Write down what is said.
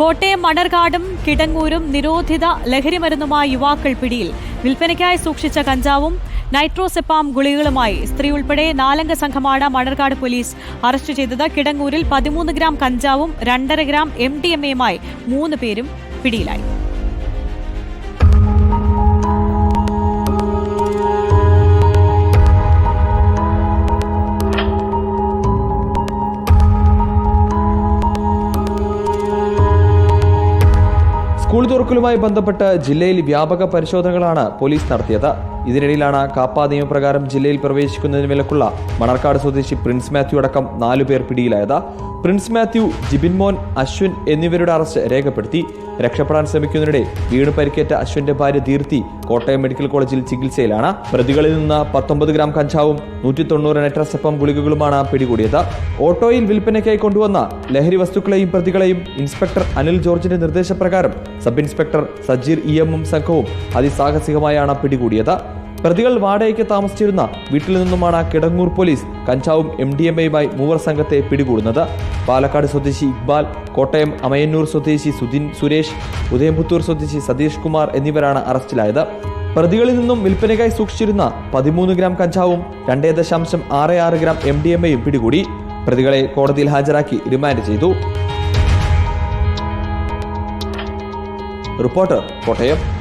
കോട്ടയം മണർകാടും കിടങ്ങൂരും നിരോധിത ലഹരിമരുന്നുമായ യുവാക്കൾ പിടിയിൽ. വിൽപ്പനയ്ക്കായി സൂക്ഷിച്ച കഞ്ചാവും നൈട്രോസെപ്പാം ഗുളികകളുമായി സ്ത്രീ ഉൾപ്പെടെ നാലംഗ സംഘമാണ് മണർകാട് പോലീസ് അറസ്റ്റ് ചെയ്തത്. കിടങ്ങൂരിൽ പതിമൂന്ന് ഗ്രാം കഞ്ചാവും രണ്ടര ഗ്രാം എം ഡി എം എയുമായി മൂന്ന് പേരും പിടിയിലായി. സ്കൂൾ തുറക്കലുമായി ബന്ധപ്പെട്ട് ജില്ലയിൽ വ്യാപക പരിശോധനകളാണ് പോലീസ് നടത്തിയത്. ഇതിനിടയിലാണ് കാപ്പ നിയമപ്രകാരം ജില്ലയിൽ പ്രവേശിക്കുന്നതിന് വിലക്കുള്ള മണർക്കാട് സ്വദേശി പ്രിൻസ് മാത്യു അടക്കം നാലു പേർ പിടിയിലായത്. പ്രിൻസ് മാത്യു ജിബിൻ മോൻ അശ്വിൻ എന്നിവരുടെ അറസ്റ്റ് രേഖപ്പെടുത്തി. രക്ഷപ്പെടാൻ ശ്രമിക്കുന്നതിനിടെ വീണ് പരിക്കേറ്റ അശ്വിന്റെ ഭാര്യ ദീർത്തി കോട്ടയം മെഡിക്കൽ കോളേജിൽ ചികിത്സയിലാണ്. പ്രതികളിൽ നിന്ന് പത്തൊമ്പത് ഗ്രാം കഞ്ചാവും നൂറ്റി തൊണ്ണൂറ് നെട്രസപ്പം ഗുളികകളുമാണ് പിടികൂടിയത്. ഓട്ടോയിൽ വിൽപ്പനയ്ക്കായി കൊണ്ടുവന്ന ലഹരി വസ്തുക്കളെയും പ്രതികളെയും ഇൻസ്പെക്ടർ അനിൽ ജോർജിന്റെ നിർദ്ദേശപ്രകാരം സബ് ഇൻസ്പെക്ടർ സജീർ ഇ എമ്മും സംഘവും അതിസാഹസികമായാണ് പിടികൂടിയത്. പ്രതികൾ വാടകയ്ക്ക് താമസിച്ചിരുന്ന വീട്ടിൽ നിന്നുമാണ് കിടങ്ങൂർ പോലീസ് കഞ്ചാവും എം ഡി എം എയുമായി മൂവർ സംഘത്തെ പിടികൂടുന്നത്. പാലക്കാട് സ്വദേശി ഇക്ബാൽ കോട്ടയം അമയന്നൂർ സ്വദേശി സുധിൻ സുരേഷ് ഉദയംപുത്തൂർ സ്വദേശി സതീഷ് കുമാർ എന്നിവരാണ് അറസ്റ്റിലായത്. പ്രതികളിൽ നിന്നും വിൽപ്പനയ്ക്കായി സൂക്ഷിച്ചിരുന്ന പതിമൂന്ന് ഗ്രാം കഞ്ചാവും രണ്ടേ ദശാംശം ആറ് ആറ് ഗ്രാം എം ഡി എം എയും പിടികൂടി. പ്രതികളെ കോടതിയിൽ ഹാജരാക്കി റിമാൻഡ് ചെയ്തു. റിപ്പോർട്ടർ കോട്ടയം.